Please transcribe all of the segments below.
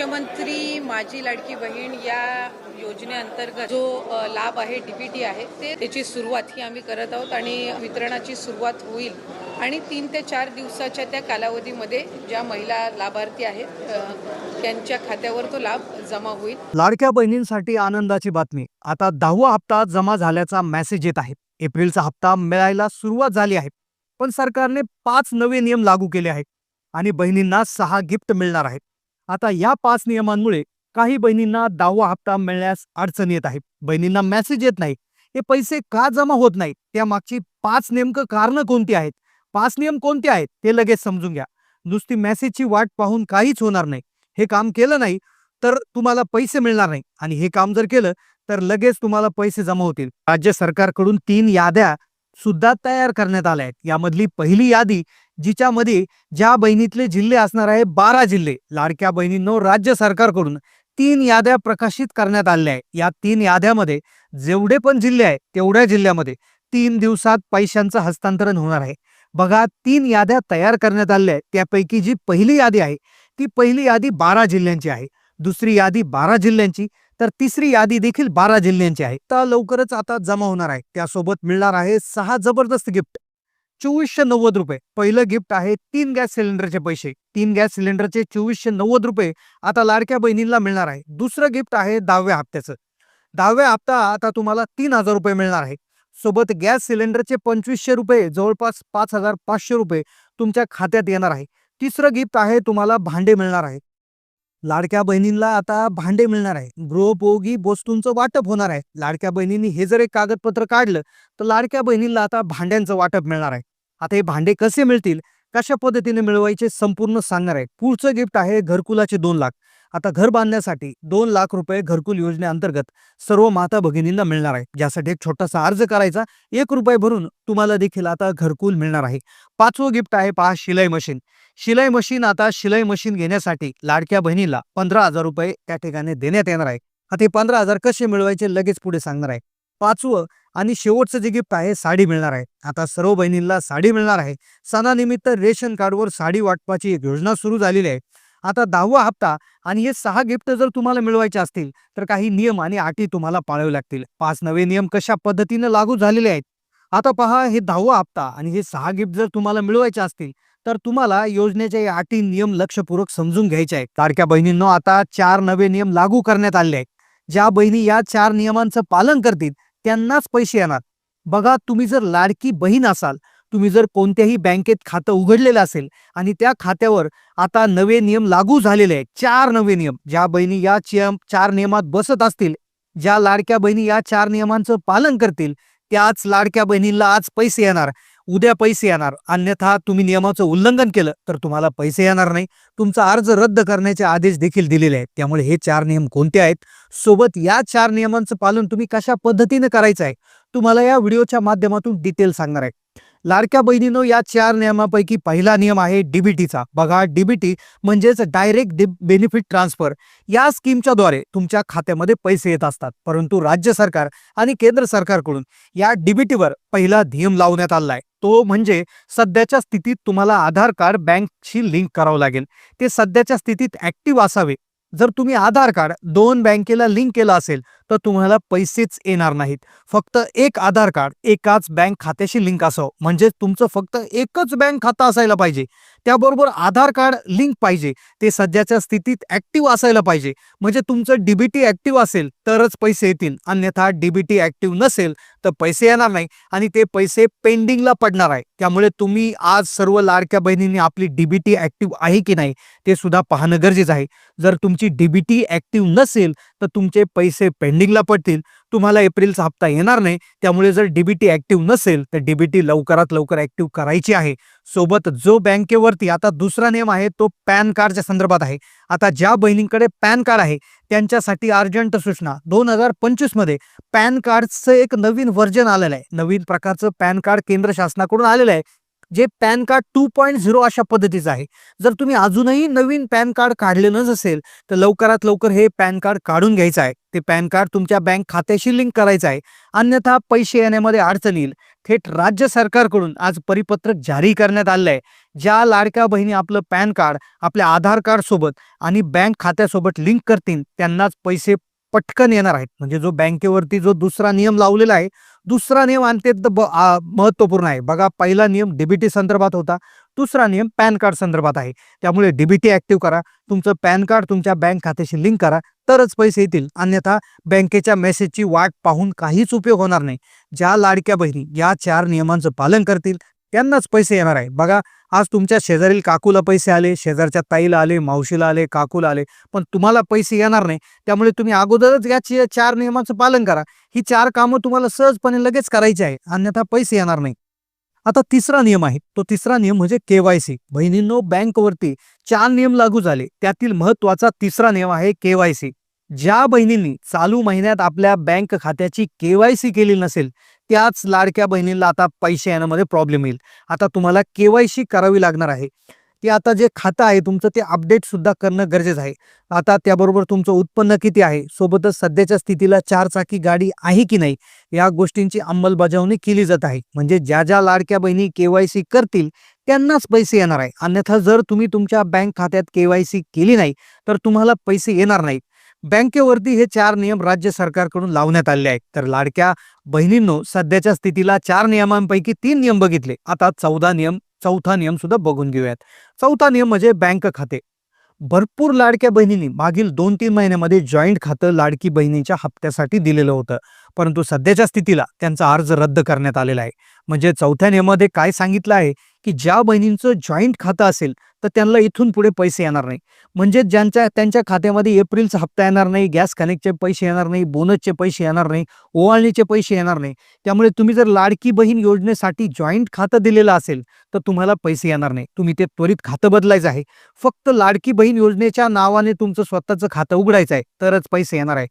मुख्यमंत्री माझी लाडकी बहीण या योजनेअंतर्गत जो लाभ आहे डीबीटी आहे ते त्याची सुरुवात ही आम्ही करत आहोत आणि वितरणाची सुरुवात होईल. आणि तीन ते चार दिवसाच्या त्या कालावधीमध्ये ज्या महिला लाभार्थी आहेत त्यांच्या खात्यावर तो लाभ जमा होईल. लाडक्या बहिणींसाठी आनंदाची बातमी. आता दहावा हप्ता जमा झाल्याचा मेसेज येत आहे. एप्रिलचा हप्ता मिळायला सुरुवात झाली आहे. पण सरकारने पाच नवे नियम लागू केले आहेत. आणि बहिणींना सहा गिफ्ट मिळणार आहेत. आता या पाच नियमांमुळे काही बहिणींना दहावा हप्ता मिळण्यास अडचण येत आहे बहिणींना मेसेज येत नाही. हे पैसे का जमा होत नाहीत? त्यामागची पाच नेमकं कारणं कोणती आहेत? पाच नियम कोणते आहेत? ते लगेच समजून घ्या. नुसती मेसेजची वाट पाहून काहीच होणार नाही. हे काम केलं नाही तर तुम्हाला पैसे मिळणार नाही. आणि हे काम जर केलं तर लगेच तुम्हाला पैसे जमा होतील. राज्य सरकारकडून तीन याद्या सुद्धा तयार करण्यात आल्या आहेत. यामधली पहिली यादी जिच्यामध्ये ज्या बहिणीतले जिल्हे असणार आहे बारा जिल्हे. लाडक्या बहिणींनो राज्य सरकारकडून तीन याद्या प्रकाशित करण्यात आल्या आहे या तीन याद्यामध्ये जेवढे पण जिल्हे आहे तेवढ्या जिल्ह्यामध्ये तीन दिवसात पैशांचं हस्तांतरण होणार आहे. बघा तीन याद्या तयार करण्यात आल्या आहेत. त्यापैकी जी पहिली यादी आहे ती पहिली यादी बारा जिल्ह्यांची आहे. दुसरी यादी बारा जिल्ह्यांची तर तिसरी यादी देखील बारा जिल्ह्यांची आहे. तर लवकरच आता जमा होणार आहे. त्यासोबत मिळणार आहे सहा जबरदस्त गिफ्ट. चोवीसशे नव्वद रुपये. पहिलं गिफ्ट आहे तीन गॅस सिलेंडरचे पैसे. तीन गॅस सिलेंडरचे चोवीसशे नव्वद रुपये आता लाडक्या बहिणींना मिळणार आहे. दुसरं गिफ्ट आहे दहाव्या हप्त्याचं. दहाव्या हप्ता आता तुम्हाला तीन हजार रुपये मिळणार आहे. सोबत गॅस सिलेंडरचे पंचवीसशे रुपये जवळपास पाच हजार पाचशे रुपये तुमच्या खात्यात येणार आहे. तिसरं गिफ्ट आहे तुम्हाला भांडे मिळणार आहे. लाडक्या बहिणींना आता भांडे मिळणार आहे. गृहपोगी वस्तूंचं वाटप होणार आहे. लाडक्या बहिणींनी हे जर एक कागदपत्र काढलं तर लाडक्या बहिणींना आता भांड्यांचं वाटप मिळणार आहे. आता हे भांडे कसे मिळतील? कशा पद्धतीने मिळवायचे? संपूर्ण सांगणार आहे. पुढचं गिफ्ट आहे घरकुलाचे दोन लाख. आता घर बांधण्यासाठी दोन लाख रुपये घरकुल योजनेअंतर्गत सर्व माता भगिनींना मिळणार आहे. ज्यासाठी एक छोटासा अर्ज करायचा. एक रुपये भरून तुम्हाला देखील आता घरकुल मिळणार आहे. पाचवं गिफ्ट आहे पहा शिलाई मशीन. शिलाई मशीन आता शिलाई मशीन घेण्यासाठी लाडक्या बहिणीला पंधरा हजार रुपये त्या ठिकाणी देण्यात येणार आहे. आता हे पंधरा हजार कसे मिळवायचे लगेच पुढे सांगणार आहे. पाचवं आणि शेवटचं जे गिफ्ट आहे साडी मिळणार आहे. आता सर्व बहिणींना साडी मिळणार आहे. सणानिमित्त रेशन कार्डवर साडी वाटपाची एक योजना सुरू झालेली आहे. आता दहावा हप्ता आणि हे सहा गिफ्ट जर तुम्हाला मिळवायचे असतील तर काही नियम आणि अटी तुम्हाला पाळावे लागतील. पाच नवे नियम कशा पद्धतीने लागू झालेले आहेत? आता पहा हे दहावा हप्ता आणि हे सहा गिफ्ट जर तुम्हाला मिळवायचे असतील तर तुम्हाला योजनेचे या अटी नियम लक्षपूर्वक समजून घ्यायचे आहेत. तारख्या बहिणींनो आता चार नवे नियम लागू करण्यात आले आहेत. ज्या बहिणी या चार नियमांचं पालन करतील त्यांनाच पैसे येणार. बघा तुम्ही जर लाडकी बहीण असाल तुम्ही जर कोणत्याही बँकेत खातं उघडलेलं असेल आणि त्या खात्यावर आता नवे नियम लागू झालेले आहेत चार नवे नियम ज्या बहिणी या चार नियमात बसत असतील ज्या लाडक्या बहिणी या चार नियमांचं पालन करतील त्याच लाडक्या बहिणीला आज पैसे येणार. उद्या पैसे येणार. अन्यथा तुम्ही नियमाचं उल्लंघन केलं तर तुम्हाला पैसे येणार नाही. तुमचा अर्ज रद्द करण्याचे आदेश देखील दिलेले आहेत. त्यामुळे हे चार नियम कोणते आहेत? सोबत या चार नियमांचं पालन तुम्ही कशा पद्धतीने करायचं आहे? तुम्हाला या व्हिडिओच्या माध्यमातून डिटेल सांगणार आहे. लाडक्या बहिणीनो या चार नियमापैकी पहिला नियम आहे डीबीटीचा बघा डीबीटी म्हणजेच डायरेक्ट बेनिफिट ट्रान्सफर या स्कीमच्या द्वारे तुमच्या खात्यामध्ये पैसे येत असतात. परंतु राज्य सरकार आणि केंद्र सरकारकडून या डीबीटीवर पहिला नियम लावण्यात आला आहे तो म्हणजे सध्याच्या स्थितीत तुम्हाला आधार कार्ड बँकशी लिंक करावं लागेल. ते सध्याच्या स्थितीत ऍक्टिव्ह असावे. जर तुम्ही आधार कार्ड दोन बँकेला लिंक केलं असेल तर तुम्हाला पैसेच येणार नाहीत. फक्त एक आधार कार्ड एकाच बँक खात्याशी लिंक असावं म्हणजे तुमचं फक्त एकच बँक खातं असायला पाहिजे. त्याबरोबर आधार कार्ड लिंक पाहिजे. ते सध्याच्या स्थितीत ऍक्टिव्ह असायला पाहिजे. म्हणजे तुमचं डीबीटी ऍक्टिव्ह असेल तरच पैसे येतील. अन्यथा डीबीटी ऍक्टिव्ह नसेल तर पैसे येणार नाही. आणि ते पैसे पेंडिंगला पडणार आहे. त्यामुळे तुम्ही आज सर्व लाडक्या बहिणींनी आपली डीबीटी ऍक्टिव्ह आहे की नाही ते सुद्धा पाहणं गरजेचं आहे. जर तुमची डीबीटी ऍक्टिव्ह नसेल तर तुमचे पैसे पेंडिंगला पडतील तुम्हाला एप्रिलचा हप्ता येणार नाही. त्यामुळे जर डीबीटी ऍक्टिव्ह नसेल तर डीबीटी लवकरात लवकर ऍक्टिव्ह करायची आहे. सोबत जो बँकेवरती आता दुसरा नियम आहे तो पॅन कार्डच्या संदर्भात आहे. आता ज्या बहिणींकडे पॅन कार्ड आहे त्यांच्यासाठी अर्जंट सूचना. दोन हजार पंचवीसमध्ये पॅन कार्डचं एक नवीन व्हर्जन आलेलं आहे. नवीन प्रकारचं पॅन कार्ड केंद्र शासनाकडून आलेलं आहे. जे PAN card two point zero अशा पद्धतीचं आहे. जर तुम्ही अजूनही नवीन पॅन कार्ड काढलेलं नसेल तर लवकरात लवकर हे पॅन कार्ड काढून घ्यायचं आहे. ते पॅन कार्ड तुमच्या बँक खात्याशी लिंक करायचं आहे. अन्यथा पैसे येण्यामध्ये अडचण येईल. थेट राज्य सरकारकडून आज परिपत्रक जारी करण्यात आलं आहे ज्या लाडक्या बहिणी आपलं पॅन कार्ड आपल्या आधार कार्ड सोबत आणि बँक खात्यासोबत लिंक करतील त्यांनाच पैसे पटकन येणार आहेत. म्हणजे जो बँकेवरती जो दुसरा नियम लावलेला आहे दुसरा नियम अत्यंत महत्त्वपूर्ण महत्त्वपूर्ण आहे. बघा पहिला नियम डीबीटी संदर्भात होता. दुसरा नियम पॅन कार्ड संदर्भात आहे. त्यामुळे डीबीटी ऍक्टिव्ह करा. तुमचं पॅन कार्ड तुमच्या बँक खात्याशी लिंक करा. तरच पैसे येतील. अन्यथा बँकेच्या मेसेजची वाट पाहून काहीच उपयोग होणार नाही. ज्या लाडक्या बहिणी या चार नियमांचं पालन करतील त्यांनाच पैसे येणार आहे बघा आज तुमच्या शेजारील काकूला पैसे आले शेजारच्या ताईला आले मावशीला आले काकूला आले पण तुम्हाला पैसे येणार नाही. त्यामुळे तुम्ही अगोदरच या चार नियमांचं पालन करा. ही चार कामं तुम्हाला सहजपणे लगेच करायची आहे अन्यथा पैसे येणार नाही. आता तिसरा नियम आहे. तो तिसरा नियम म्हणजे केवायसी बहिणींनो बँकवरती चार नियम लागू झाले. त्यातील महत्त्वाचा तिसरा नियम आहे केवायसी ज्या बहिणींनी चालू महिन्यात आपल्या बँक खात्याची केवायसी केली नसेल त्याच लाडक्या बहिणीला आता पैसे येण्यामध्ये प्रॉब्लेम येईल. आता तुम्हाला केवायसी करावी लागणार आहे. ते आता जे खातं आहे तुमचं ते अपडेट सुद्धा करणं गरजेचं आहे. आता त्याबरोबर तुमचं उत्पन्न किती आहे? सोबतच सध्याच्या स्थितीला चार चाकी गाडी आहे की नाही? या गोष्टींची अंमलबजावणी केली जात आहे. म्हणजे ज्या ज्या लाडक्या बहिणी केवायसी करतील त्यांनाच पैसे येणार आहे. अन्यथा जर तुम्ही तुमच्या बँक खात्यात केवायसी केली नाही तर तुम्हाला पैसे येणार नाही. बँकेवरती हे चार नियम राज्य सरकारकडून लावण्यात आले आहेत. तर लाडक्या बहिणींनो सध्याच्या स्थितीला चार नियमांपैकी तीन नियम बघितले. आता चौदा नियम चौथा नियम सुद्धा बघून घेऊयात. चौथा नियम म्हणजे बँक खाते. भरपूर लाडक्या बहिणींनी मागील दोन तीन महिन्यामध्ये जॉईंट खातं लाडकी बहिणीच्या हप्त्यासाठी दिलेलं होतं. परंतु सध्याच्या स्थितीला त्यांचा अर्ज रद्द करण्यात आलेला आहे. म्हणजे चौथ्या नियमामध्ये काय सांगितलं आहे की ज्या बहिणींचं जॉईंट खातं असेल तर त्यांना इथून पुढे पैसे येणार नाही. म्हणजे ज्यांच्या त्यांच्या खात्यामध्ये एप्रिलचा हप्ता येणार नाही गॅस कनेक्टचे पैसे येणार नाही बोनसचे पैसे येणार नाही ओवाळणीचे पैसे येणार नाही. त्यामुळे तुम्ही जर लाडकी बहीण योजनेसाठी जॉईंट खातं दिलेलं असेल तर तुम्हाला पैसे येणार नाही. तुम्ही ते त्वरित खातं बदलायचं आहे. फक्त लाडकी बहीण योजनेच्या नावाने तुमचं स्वतःचं खातं उघडायचं आहे तरच पैसे येणार आहे.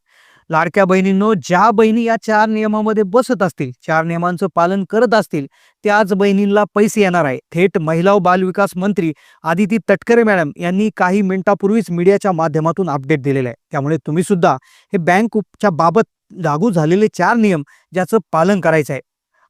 लाडक्या बहिणींनो ज्या बहिणी या चार नियमामध्ये बसत असतील चार नियमांचं पालन करत असतील त्याच बहिणींना पैसे येणार आहे. थेट महिला व बालविकास मंत्री आदिती तटकरे मॅडम यांनी काही मिनिटापूर्वीच मीडियाच्या माध्यमातून अपडेट दिलेलं आहे. त्यामुळे तुम्ही सुद्धा हे बँकच्या बाबत लागू झालेले चार नियम ज्याचं पालन करायचं आहे.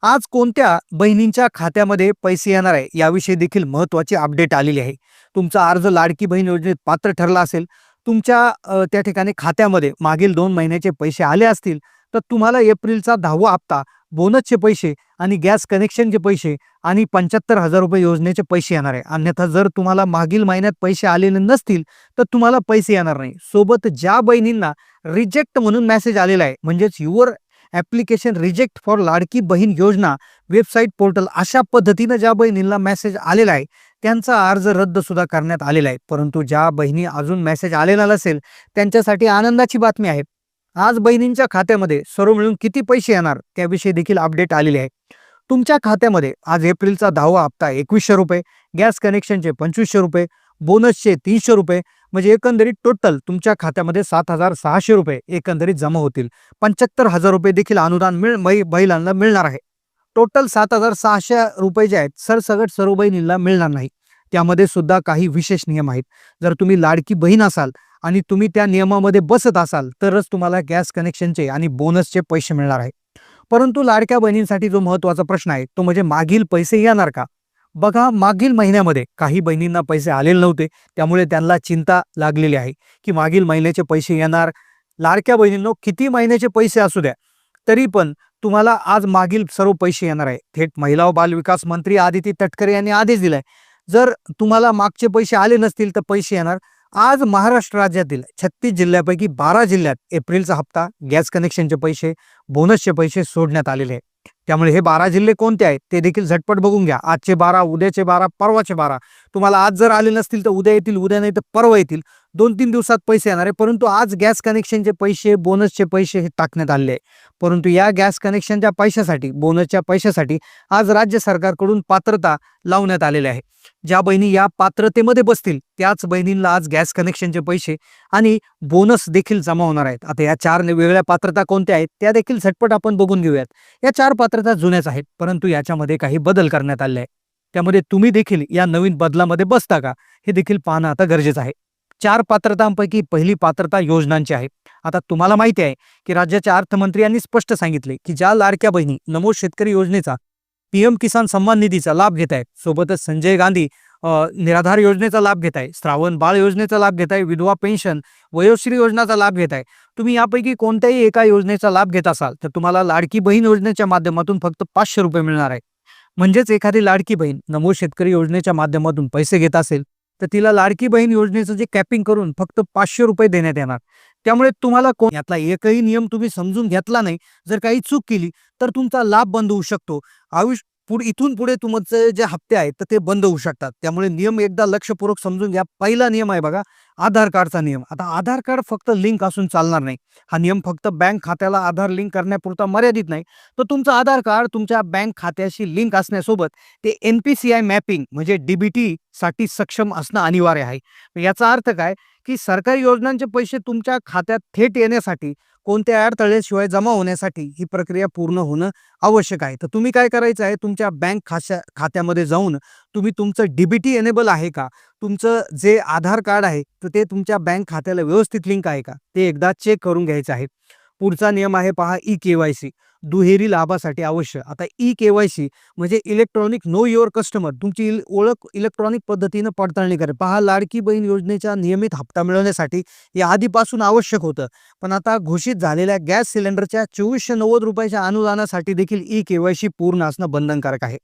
आज कोणत्या बहिणींच्या खात्यामध्ये पैसे येणार आहे याविषयी देखील महत्वाची अपडेट आलेली आहे. तुमचा अर्ज लाडकी बहीण योजनेत पात्र ठरला असेल तुमच्या त्या ठिकाणी खात्यामध्ये मागील दोन महिन्याचे पैसे आले असतील तर तुम्हाला एप्रिलचा दहावा हप्ता बोनसचे पैसे आणि गॅस कनेक्शनचे पैसे आणि पंच्याहत्तर हजार रुपये योजनेचे पैसे येणार आहे. अन्यथा जर तुम्हाला मागील महिन्यात पैसे आलेले नसतील तर तुम्हाला पैसे येणार नाही. सोबत ज्या बहिणींना रिजेक्ट म्हणून मेसेज आलेला आहे म्हणजेच your application reject for Ladki Bahin Yojana website portal अशा पद्धतीनं ज्या बहिणींना मेसेज आलेला आहे त्यांचा अर्ज रद्द सुद्धा करण्यात आलेला आहे. परंतु ज्या बहिणी अजून मेसेज आलेला नसेल त्यांच्यासाठी आनंदाची बातमी आहे. आज बहिणींच्या खात्यामध्ये सर्व मिळून किती पैसे येणार त्याविषयी देखील अपडेट आलेले आहे. तुमच्या खात्यामध्ये आज एप्रिलचा दहावा हप्ता एकवीसशे रुपये गॅस कनेक्शनचे पंचवीसशे रुपये बोनसचे तीनशे रुपये म्हणजे एकंदरीत टोटल तुमच्या खात्यामध्ये सात हजार सहाशे रुपये एकंदरीत जमा होतील. पंच्याहत्तर हजार रुपये देखील अनुदान मिळ मै- महिलांना मिळणार आहे. टोटल सात हजार सहाशे रुपये जे आहेत सरसगट सर्व बहिणींना मिळणार नाही. त्यामध्ये सुद्धा काही विशेष नियम आहेत. जर तुम्ही लाडकी बहीण असाल आणि तुम्ही त्या नियमामध्ये बसत असाल तरच तुम्हाला गॅस कनेक्शनचे आणि बोनसचे पैसे मिळणार आहे. परंतु लाडक्या बहिणींसाठी जो महत्त्वाचा प्रश्न आहे तो म्हणजे मागील पैसे येणार का? बघा मागील महिन्यामध्ये काही बहिणींना पैसे आलेले नव्हते त्यामुळे त्यांना चिंता लागलेली आहे की मागील महिन्याचे पैसे येणार. लाडक्या बहिणींनो किती महिन्याचे पैसे असू द्या तरी पण तुम्हाला आज मागील सर्व पैसे येणार आहे. थेट महिला व बालविकास मंत्री आदिती तटकरे यांनी आदेश दिलाय. जर तुम्हाला मागचे पैसे आले नसतील तर पैसे येणार आज महाराष्ट्र राज्यातील छत्तीस जिल्ह्यापैकी बारा जिल्ह्यात एप्रिलचा हप्ता गॅस कनेक्शनचे पैसे बोनसचे पैसे सोडण्यात आलेले आहेत. त्यामुळे हे बारा जिल्हे कोणते आहेत ते देखील झटपट बघून घ्या. आजचे बारा उद्याचे बारा परवाचे बारा. तुम्हाला आज जर आले नसतील तर उद्या येतील उद्या नाही तर परवा येतील. दोन तीन दिवसात पैसे येणार आहे. परंतु आज गॅस कनेक्शनचे पैसे बोनसचे पैसे हे टाकण्यात आले आहे. परंतु या गॅस कनेक्शनच्या पैशासाठी बोनसच्या पैशासाठी आज राज्य सरकारकडून पात्रता लावण्यात आलेली आहे. ज्या बहिणी या पात्रतेमध्ये बसतील त्याच बहिणींना आज गॅस कनेक्शनचे पैसे आणि बोनस देखील जमा होणार आहेत. आता या चार वेगळ्या पात्रता कोणत्या आहेत त्या देखील झटपट आपण बघून घेऊयात. या चार पात्रता जुन्याच आहेत परंतु याच्यामध्ये काही बदल करण्यात आले आहे त्यामध्ये तुम्ही देखील या नवीन बदलामध्ये बसता का हे देखील पाहणं आता गरजेचं आहे. चार पात्रतांपैकी पहिली पात्रता योजनांची आहे. आता तुम्हाला माहिती आहे की राज्याच्या अर्थमंत्री यांनी स्पष्ट सांगितले की ज्या लाडक्या बहिणी नमो शेतकरी योजनेचा पीएम किसान सन्मान निधीचा लाभ घेत आहेत सोबतच संजय गांधी निराधार योजनेचा लाभ घेत आहे श्रावण बाळ योजनेचा लाभ घेत आहे विधवा पेन्शन वयोश्री योजनाचा लाभ घेत आहे. तुम्ही यापैकी कोणत्याही एका योजनेचा लाभ घेत असाल तर तुम्हाला लाडकी बहीण योजनेच्या माध्यमातून फक्त पाचशे रुपये मिळणार आहे. म्हणजेच एखादी लाडकी बहीण नमो शेतकरी योजनेच्या माध्यमातून पैसे घेत असेल तर तिला लाडकी बहीण योजनेचं जे कॅपिंग करून फक्त पाचशे रुपये देण्यात येणार. त्यामुळे तुम्हाला कोण यातला एकही नियम तुम्ही समजून घेतला नाही. जर काही चूक केली तर तुमचा लाभ बंद होऊ शकतो. आयुष्य पुढे इथून पुढे तुमचे जे हप्ते आहेत तर ते बंद होऊ शकतात. त्यामुळे नियम एकदा लक्षपूर्वक समजून घ्या. पहिला नियम आहे बघा आधार कार्डचा नियम. आता आधार कार्ड फक्त लिंक असून चालणार नाही. हा नियम फक्त बँक खात्याला आधार लिंक करण्यापुरता मर्यादित नाही. तर तुमचं आधार कार्ड तुमच्या बँक खात्याशी लिंक असण्यासोबत ते N P C I mapping म्हणजे डीबीटी साठी सक्षम असणं अनिवार्य आहे. याचा अर्थ काय? की सरकारी योजनांचे पैसे तुमच्या खात्यात थेट येण्यासाठी कोणत्या अडथळ्याशिवाय जमा होण्यासाठी ही प्रक्रिया पूर्ण होणं आवश्यक आहे. तर तुम्ही काय करायचं आहे तुमच्या बँक खात्या खात्यामध्ये जाऊन तुम्ही तुमचं डीबीटी एनेबल आहे का? तुमचं जे आधार कार्ड आहे तर ते तुमच्या बँक खात्याला व्यवस्थित लिंक आहे का? ते एकदा चेक करून घ्यायचं आहे. पुढचा नियम आहे पहा ई के वाय सी. दुहेरी लाभासाठी आवश्यक आता ई के वाय सी म्हणजे इलेक्ट्रॉनिक नो युअर कस्टमर तुमची ओळख इलेक्ट्रॉनिक पद्धतीनं पडताळणी करेल. पहा लाडकी बहीण योजनेचा नियमित हप्ता मिळवण्यासाठी हे आधीपासून आवश्यक होतं. पण आता घोषित झालेल्या गॅस सिलेंडरच्या चोवीसशे नव्वद रुपयाच्या अनुदानासाठी देखील ई के वाय सी पूर्ण असणं बंधनकारक आहे.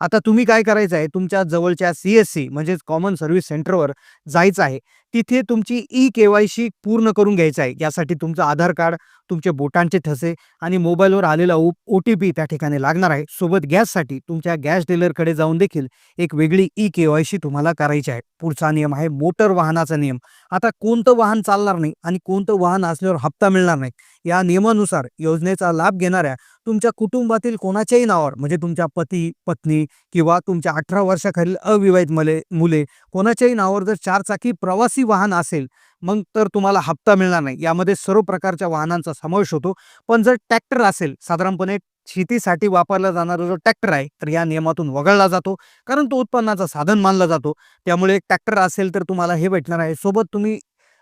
आता तुम्ही काय करायचं आहे? तुमच्या जवळच्या सी एस सी म्हणजेच कॉमन सर्व्हिस सेंटरवर जायचं आहे. तिथे तुमची ई के वाय सी पूर्ण करून घ्यायचं आहे. यासाठी तुमचं आधार कार्ड तुमचे बोटांचे ठसे आणि मोबाईलवर आलेला ओ ओ टी पी त्या ठिकाणी लागणार आहे. सोबत गॅससाठी तुमच्या गॅस डीलरकडे जाऊन देखील एक वेगळी ई के वाय सी तुम्हाला करायची आहे. पुढचा नियम आहे मोटर वाहनाचा नियम. आता कोणतं वाहन चालणार नाही आणि कोणतं वाहन असल्यावर हप्ता मिळणार नाही. या नियमानुसार योजनेचा लाभ घेणाऱ्या तुमच्या कुटुंबातील कोणाच्याही नावावर म्हणजे तुमच्या पती पत्नी किंवा तुमच्या अठरा वर्षाखालील अविवाहित मले मुले कोणाच्याही नावावर जर चारचाकी प्रवासी वाहन असेल मग तर तुम्हाला हप्ता मिळणार नाही. यामध्ये सर्व प्रकारच्या वाहनांचा समावेश होतो. पण जर ट्रॅक्टर असेल साधारणपणे शेतीसाठी वापरला जाणारा जो ट्रॅक्टर आहे तर या नियमातून वगळला जातो. कारण तो उत्पन्नाचा साधन मानला जातो. त्यामुळे ट्रॅक्टर असेल तर तुम्हाला हे भेटणार आहे. सोबत तुम्ही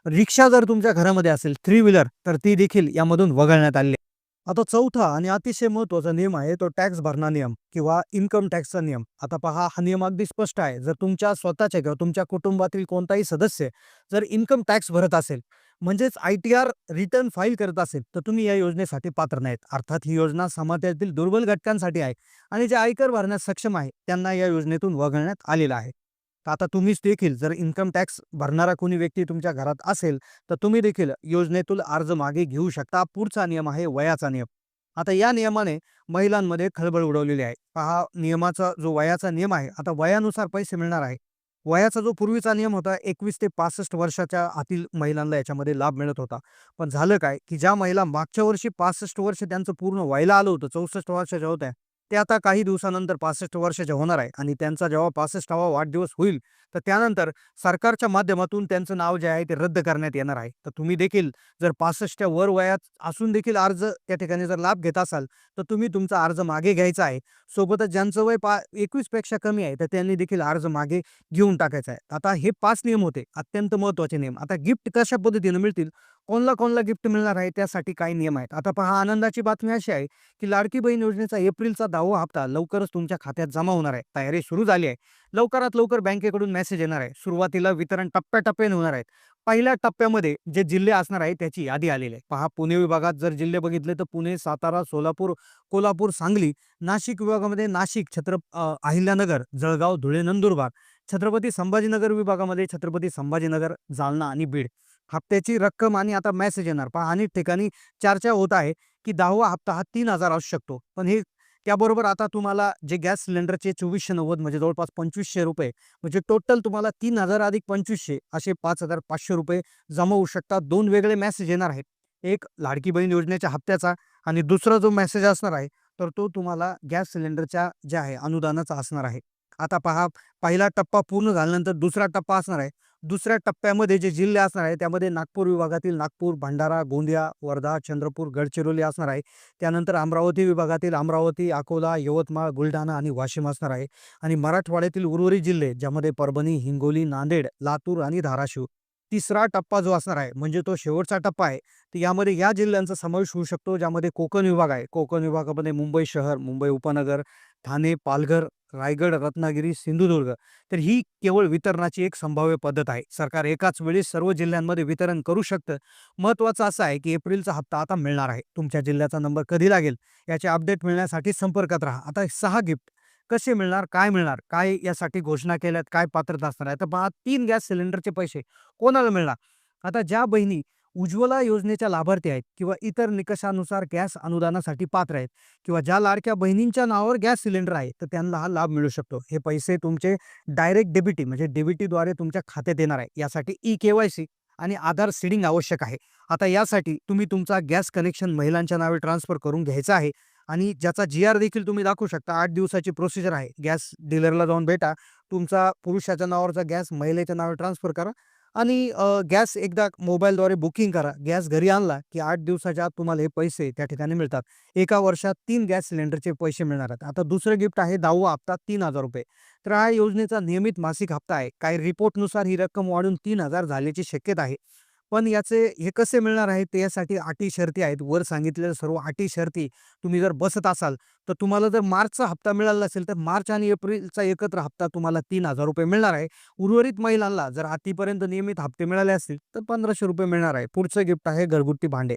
रिक्षा जर तुमच्या घरामध्ये असेल थ्री व्हीलर तर ती देखील यामधून वगळण्यात आली आहे. आता चौथा आणि अतिशय महत्त्वाचा नियम आहे तो टॅक्स भरणा नियम किंवा इन्कम टॅक्सचा नियम. आता पहा हा नियम अगदी स्पष्ट आहे. जर तुमच्या स्वतःच्या किंवा तुमच्या कुटुंबातील कोणताही सदस्य जर इन्कम टॅक्स भरत असेल म्हणजेच I T R return file करत असेल तर तुम्ही या योजनेसाठी पात्र नाहीत. अर्थात ही योजना समाजातील दुर्बल घटकांसाठी आहे आणि जे आयकर भरण्यास सक्षम आहे त्यांना या योजनेतून वगळण्यात आलेलं आहे. तर आता तुम्हीच देखील जर इन्कम टॅक्स भरणारा कोणी व्यक्ती तुमच्या घरात असेल तर तुम्ही देखील योजनेतून अर्ज मागे घेऊ शकता. पुढचा नियम आहे वयाचा नियम. आता या नियमाने महिलांमध्ये खळबळ उडवलेली आहे. हा नियमाचा जो वयाचा नियम आहे आता वयानुसार पैसे मिळणार आहे. वयाचा जो पूर्वीचा नियम होता एकवीस ते पासष्ट वर्षाच्या आतील महिलांना याच्यामध्ये लाभ मिळत होता. पण झालं काय की ज्या महिला मागच्या वर्षी पासष्ट वर्ष त्यांचं पूर्ण व्हायला आलं होतं चौसष्ट वर्षाच्या होत्या ते आता काही दिवसानंतर पासष्ट वर्षाच्या होणार आहे आणि त्यांचा जेव्हा पासष्टावा वाढदिवस होईल तर त्यानंतर सरकारच्या माध्यमातून त्यांचं नाव जे आहे ते रद्द करण्यात येणार आहे. तर तुम्ही देखील जर पासष्टच्या वर वयात असून देखील अर्ज त्या ठिकाणी जर लाभ घेत असाल तर तुम्ही तुमचा अर्ज मागे घ्यायचा आहे. सोबतच ज्यांचं वय पा एकवीसपेक्षा कमी आहे तर त्यांनी देखील अर्ज मागे घेऊन टाकायचा आहे. आता हे पाच नियम होते अत्यंत महत्त्वाचे नियम. आता गिफ्ट कशा पद्धतीनं मिळतील? कोणला कोणला गिफ्ट मिळणार आहे त्यासाठी काही नियम आहेत? आता पहा आनंदाची बातमी अशी आहे की लाडकी बहीण योजनेचा एप्रिलचा दहावा हप्ता लवकरच तुमच्या खात्यात जमा होणार आहे. तयारी सुरू झाली आहे. लवकरात लवकर बँकेकडून मेसेज येणार आहे. सुरुवातीला वितरण टप्प्याटप्प्याने होणार आहेत. पहिल्या टप्प्यामध्ये जे जिल्हे असणार आहे त्याची यादी आलेली आहे. पहा पुणे विभागात जर जिल्हे बघितले तर पुणे सातारा सोलापूर कोल्हापूर सांगली नाशिक विभागामध्ये नाशिक छत्र अहिल्यानगर जळगाव धुळे नंदुरबार छत्रपती संभाजीनगर विभागामध्ये छत्रपती संभाजीनगर जालना आणि बीड. हप्त्याची रक्कम आणि आता मेसेज येणार. पहा अनेक ठिकाणी चर्चा होत आहे की दहावा हप्ता हा तीन हजार असू शकतो. पण हे त्याबरोबर आता तुम्हाला जे गॅस सिलेंडरचे चोवीसशे नव्वद म्हणजे जवळपास पंचवीसशे रुपये म्हणजे टोटल तुम्हाला तीन हजार अधिक पंचवीसशे असे पाच हजार पाचशे रुपये जमा होऊ शकतात. दोन वेगळे मेसेज येणार आहेत. एक लाडकी बहीण योजनेच्या हप्त्याचा आणि दुसरा जो मेसेज असणार आहे तर तो तुम्हाला गॅस सिलेंडरच्या जे आहे अनुदानाचा असणार आहे. आता पहा पहिला टप्पा पूर्ण झाल्यानंतर दुसरा टप्पा असणार आहे. दुसऱ्या टप्प्यामध्ये जे जिल्हे असणार आहे त्यामध्ये नागपूर विभागातील नागपूर भंडारा गोंदिया वर्धा चंद्रपूर गडचिरोली असणार आहे. त्यानंतर अमरावती विभागातील अमरावती अकोला यवतमाळ बुलढाणा आणि वाशिम असणार आहे. आणि मराठवाड्यातील उर्वरित जिल्हे ज्यामध्ये परभणी हिंगोली नांदेड लातूर आणि धाराशिव. तिसरा टप्पा जो असणार आहे म्हणजे तो शेवटचा टप्पा आहे तर यामध्ये या जिल्ह्यांचा समावेश होऊ शकतो ज्यामध्ये कोकण विभाग आहे. कोकण विभागामध्ये मुंबई शहर मुंबई उपनगर ठाणे पालघर रायगड रत्नागिरी सिंधुदुर्ग. तर ही केवळ वितरणाची एक संभाव्य पद्धत आहे. सरकार एकाच वेळी सर्व जिल्ह्यांमध्ये वितरण करू शकतं. महत्त्वाचं असं आहे की एप्रिलचा हप्ता आता मिळणार आहे. तुमच्या जिल्ह्याचा नंबर कधी लागेल? याचे अपडेट मिळण्यासाठी संपर्कात राहा. आता सहा गिफ्ट. कसे मिळणार काय मिळणार काय यासाठी घोषणा केल्यात काय पात्रता असणार आहे. तर पहा तीन गॅस सिलेंडरचे पैसे कोणाला मिळणार? आता ज्या बहिणी उज्ज्वला योजनेच्या लाभार्थी आहेत किंवा इतर निकषानुसार गॅस अनुदानासाठी पात्र आहेत किंवा ज्या लाडक्या बहिणींच्या नावावर गॅस सिलेंडर आहे तर त्यांना हा लाभ मिळू शकतो. हे पैसे तुमचे डायरेक्ट डेबिटी म्हणजे डेबिटीद्वारे तुमच्या खात्यात येणार आहे. यासाठी ई के वाय सी आणि आधार सीडिंग आवश्यक आहे. आता यासाठी तुम्ही तुमचा गॅस कनेक्शन महिलांच्या नावे ट्रान्सफर करून घ्यायचा आहे. आणि ज्याचा जी आर देखील तुम्ही दाखवू शकता आठ दिवसाची प्रोसिजर आहे. गॅस डीलरला जाऊन भेटा. तुमचा पुरुषाच्या नावावरचा गॅस महिलेच्या नावावर ट्रान्सफर करा आणि गॅस एकदा मोबाईलद्वारे बुकिंग करा. गॅस घरी आणला की आठ दिवसाच्या आत तुम्हाला हे पैसे त्या ठिकाणी मिळतात. एका वर्षात तीन गॅस सिलेंडरचे पैसे मिळणार आहेत. आता दुसरं गिफ्ट आहे दहावा हप्ता तीन हजार रुपये. तर हा योजनेचा नियमित मासिक हप्ता आहे. काही रिपोर्टनुसार ही रक्कम वाढून तीन हजार झाल्याची शक्यता आहे. पण याचे हे कसे मिळणार आहे ते यासाठी अटी शर्ती आहेत. वर सांगितलेल्या सर्व अटी शर्ती तुम्ही जर बसत असाल तर तुम्हाला जर मार्चचा हप्ता मिळाला असेल तर मार्च आणि एप्रिलचा एकत्र हप्ता तुम्हाला तीन हजार रुपये मिळणार आहे. उर्वरित महिलांना जर आतीपर्यंत नियमित हप्ते मिळाले असतील तर पंधराशे रुपये मिळणार आहे. पुढचं गिफ्ट आहे घरगुती भांडे.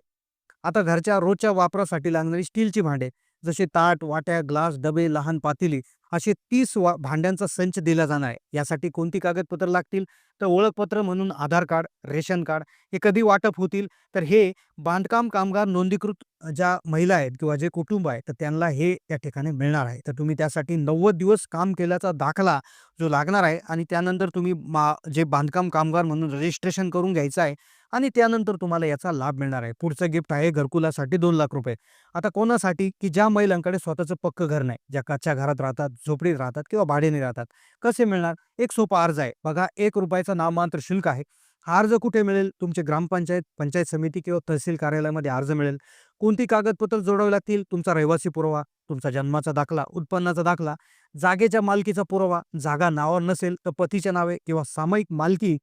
आता घरच्या रोजच्या वापरासाठी लागणारी स्टीलची भांडे. जसे ताट वाट्या ग्लास डबे लहान पातेली असे तीस वा भांड्यांचा संच दिला जाणार आहे. यासाठी कोणती कागदपत्र लागतील? तर ओळखपत्र म्हणून आधार कार्ड रेशन कार्ड हे कधी वाटप होतील? तर हे बांधकाम कामगार नोंदीकृत ज्या महिला आहेत किंवा जे कुटुंब आहे तर त्यांना हे त्या ठिकाणी मिळणार आहे. तर तुम्ही त्यासाठी नव्वद दिवस काम केल्याचा दाखला जो लागणार आहे आणि त्यानंतर तुम्ही मा जे बांधकाम कामगार म्हणून रजिस्ट्रेशन करून घ्यायचं आहे आणि त्यानंतर तुम्हाला याचा लाभ मिळणार आहे. पुढचं गिफ्ट आहे घरकुलासाठी दोन लाख रुपये. आता कोणासाठी? की ज्या महिलांकडे स्वतःचं पक्क घर नाही. ज्या कच्च्या घरात राहतात झोपडीत राहतात किंवा भाड्याने राहतात. कसे मिळणार? एक सोपा अर्ज आहे. बघा एक रुपयाचा नाममात्र शुल्क आहे. हा अर्ज कुठे मिळेल? तुमचे ग्रामपंचायत पंचायत समिती किंवा तहसील कार्यालयामध्ये अर्ज मिळेल. कोणती कागदपत्र जोडावी लागतील? तुमचा रहिवासी पुरावा तुमचा जन्माचा दाखला उत्पन्नाचा दाखला जागेच्या मालकीचा पुरावा जागा नावावर नसेल तर पतीच्या नावे किंवा सामायिक मालकी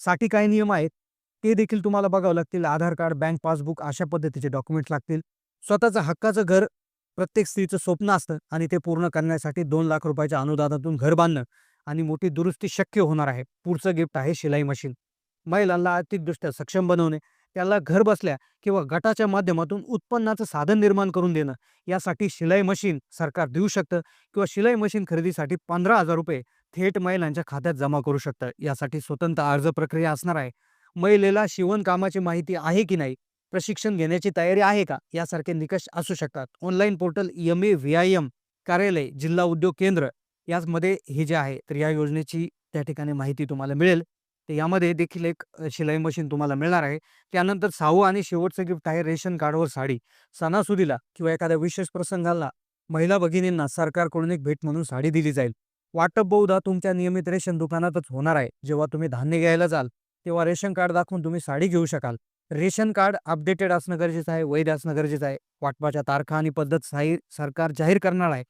साठी काय नियम आहेत. ते देखील तुम्हाला बघावं लागतील. आधार कार्ड बँक पासबुक अशा पद्धतीचे डॉक्युमेंट्स लागतील. स्वतःचं हक्काचं घर प्रत्येक स्त्रीचं स्वप्न असतं आणि ते पूर्ण करण्यासाठी दोन लाख रुपयाच्या अनुदानातून घर बांधणं आणि मोठी दुरुस्ती शक्य होणार आहे. पुढचं गिफ्ट आहे शिलाई मशीन. महिलांना आर्थिकदृष्ट्या सक्षम बनवणे त्याला घर बसल्या किंवा गटाच्या माध्यमातून उत्पन्नाचं साधन निर्माण करून देणं यासाठी शिलाई मशीन सरकार देऊ शकतं किंवा शिलाई मशीन खरेदीसाठी पंधरा हजार रुपये थेट महिलांच्या खात्यात जमा करू शकतं. यासाठी स्वतंत्र अर्ज प्रक्रिया असणार आहे. महिलेला शिवणकामाची माहिती आहे की नाही? प्रशिक्षण घेण्याची तयारी आहे का? यासारखे निकष असू शकतात. Online portal M A V I M कार्यालय जिल्हा उद्योग केंद्र यामध्ये हे जे आहे तर या योजनेची त्या ठिकाणी माहिती तुम्हाला मिळेल. तर यामध्ये देखील एक शिलाई मशीन तुम्हाला मिळणार आहे. त्यानंतर सहावं आणि शेवटचं गिफ्ट आहे रेशन कार्डवर साडी. सणासुदीला किंवा एखाद्या विशेष प्रसंगाला महिला भगिनींना सरकारकडून एक भेट म्हणून साडी दिली जाईल. वाटप बहुधा तुमच्या नियमित रेशन दुकानातच होणार आहे. जेव्हा तुम्ही धान्य घ्यायला जाल तेव्हा रेशन कार्ड दाखवून तुम्ही साडी घेऊ शकाल. रेशन कार्ड अपडेटेड असणं गरजेचं आहे वैध असणं गरजेचं आहे. वाटपाच्या तारखा आणि पद्धत साई सरकार जाहीर करणार आहे.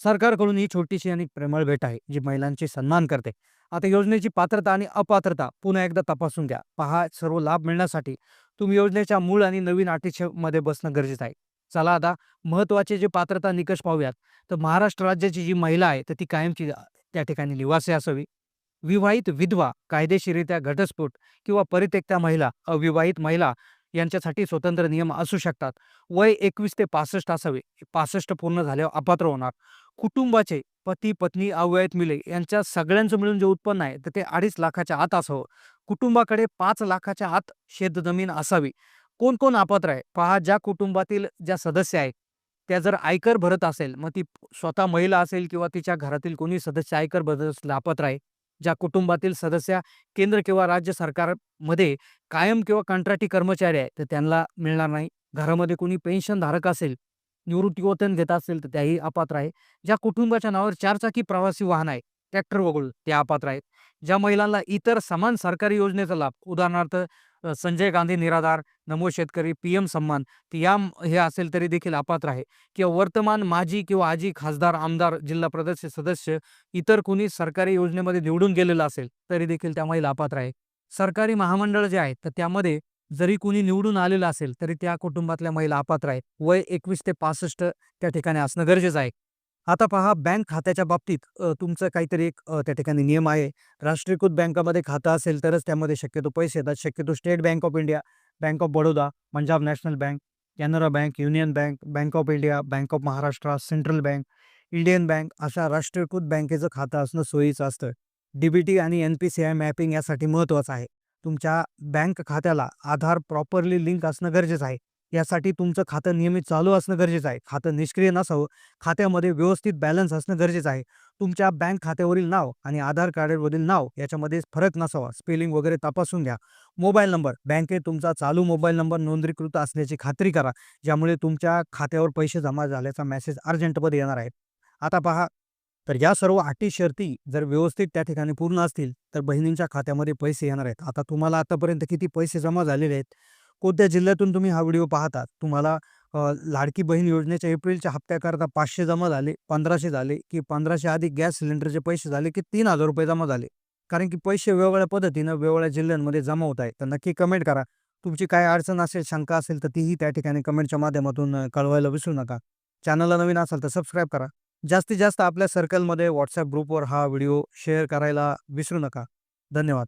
सरकारकडून ही छोटीशी आणि प्रेमळ भेट आहे जी महिलांची सन्मान करते. आता योजनेची पात्रता आणि अपात्रता पुन्हा एकदा तपासून घ्या. पहा सर्व लाभ मिळण्यासाठी तुम्ही योजनेच्या मूळ आणि नवीन अटीमध्ये बसणं गरजेचं आहे. चला आता महत्त्वाचे जे पात्रता निकष पाहूयात. तर महाराष्ट्र राज्याची जी महिला आहे तर ती कायमची त्या ठिकाणी निवासी असावी. विवाहित विधवा कायदेशीरित्या घटस्फोट किंवा परित्यक्त्या महिला अविवाहित महिला यांच्यासाठी स्वतंत्र नियम असू शकतात. वय एकवीस ते पासष्ट असावे. पासष्ट पूर्ण झाल्यावर अपात्र होणार. कुटुंबाचे पती पत्नी अविवाहित मिले यांच्या सगळ्यांचं मिळून जे उत्पन्न आहे तर ते अडीच लाखाच्या आत असावं. कुटुंबाकडे पाच लाखाच्या आत शेतजमीन असावी. कोण कोण अपात्र आहे? पहा ज्या कुटुंबातील ज्या सदस्य आहेत त्या जर आयकर भरत असेल मग ती स्वतः महिला असेल किंवा तिच्या घरातील कोणी सदस्य आयकर भरत असेल अपात्र आहे. ज्या कुटुंबातील सदस्य केंद्र किंवा राज्य सरकारमध्ये कायम किंवा कंत्राटी कर्मचारी आहे तर त्यांना मिळणार नाही. घरामध्ये कोणी पेन्शन धारक असेल निवृत्तीवेतन घेत असेल तर त्याही अपात्र आहे. ज्या कुटुंबाच्या नावावर चारचाकी प्रवासी वाहन आहे ट्रॅक्टर वगळून ते अपात्र आहेत. ज्या महिलांना इतर समान सरकारी योजनेचा लाभ उदाहरणार्थ संजय गांधी निराधार नमो शेतकरी पी एम सन्मान या हे असेल तरी देखील अपात्र आहे. किंवा वर्तमान माजी किंवा आजी खासदार आमदार जिल्हा परिषद सदस्य इतर कुणी सरकारी योजनेमध्ये निवडून गेलेलं असेल तरी देखील त्या अपात्र आहे. सरकारी महामंडळ जे आहेत तर त्यामध्ये जरी कुणी निवडून आलेलं असेल तरी त्या कुटुंबातल्या महिला अपात्र आहे. वय एकवीस ते पासष्ट त्या ठिकाणी असणं गरजेचं आहे. आता पहा बँक खात्याच्या बाबतीत तुमचं काहीतरी एक त्या ठिकाणी नियम आहे. राष्ट्रीयकृत बँकामध्ये खातं असेल तरच त्यामध्ये शक्यतो पैसे येतात. शक्यतो state bank of India bank of Baroda Punjab national bank Canara bank union bank bank of India bank of Maharashtra central bank Indian bank अशा राष्ट्रीयकृत बँकेचं खातं असणं सोयीचं असतं. डी बी टी आणि N P C I mapping यासाठी महत्त्वाचं आहे. तुमच्या बँक खात्याला आधार प्रॉपरली लिंक असणं गरजेचं आहे. यासाठी तुमचं खातं नियमित चालू असणं गरजेचं आहे. खातं निष्क्रिय नसावं खात्यामध्ये व्यवस्थित बॅलन्स असणं गरजेचं आहे. तुमच्या बँक खात्यावरील नाव आणि आधार कार्डवरील नाव याच्यामध्ये फरक नसावा. स्पेलिंग वगैरे तपासून घ्या. मोबाईल नंबर बँकेत तुमचा चालू मोबाईल नंबर नोंदणीकृत असल्याची खात्री करा ज्यामुळे तुमच्या खात्यावर पैसे जमा झाल्याचा मेसेज अर्जंटमध्ये येणार आहे. आता पहा तर या सर्व अटी शर्ती जर व्यवस्थित त्या ठिकाणी पूर्ण असतील तर बहिणींच्या खात्यामध्ये पैसे येणार आहेत. आता तुम्हाला आतापर्यंत किती पैसे जमा झालेले आहेत? कोणत्या जिल्ह्यातून तुम्ही हा व्हिडिओ पाहता तुम्हाला लाडकी बहीण योजनेच्या एप्रिलच्या हप्त्याकरता पाचशे जमा झाले पंधराशे झाले की पंधराशे आधी गॅस सिलेंडरचे पैसे झाले की तीन हजार रुपये जमा झाले? कारण की पैसे वेगवेगळ्या पद्धतीनं वेगवेगळ्या जिल्ह्यांमध्ये जमा होत आहे तर नक्की कमेंट करा. तुमची काय अडचण असेल शंका असेल तर तीही त्या ठिकाणी कमेंटच्या माध्यमातून कळवायला विसरू नका. चॅनलला नवीन असाल तर सबस्क्राईब करा. जास्तीत जास्त आपल्या सर्कलमध्ये व्हॉट्सअप ग्रुपवर हा व्हिडिओ शेअर करायला विसरू नका. धन्यवाद.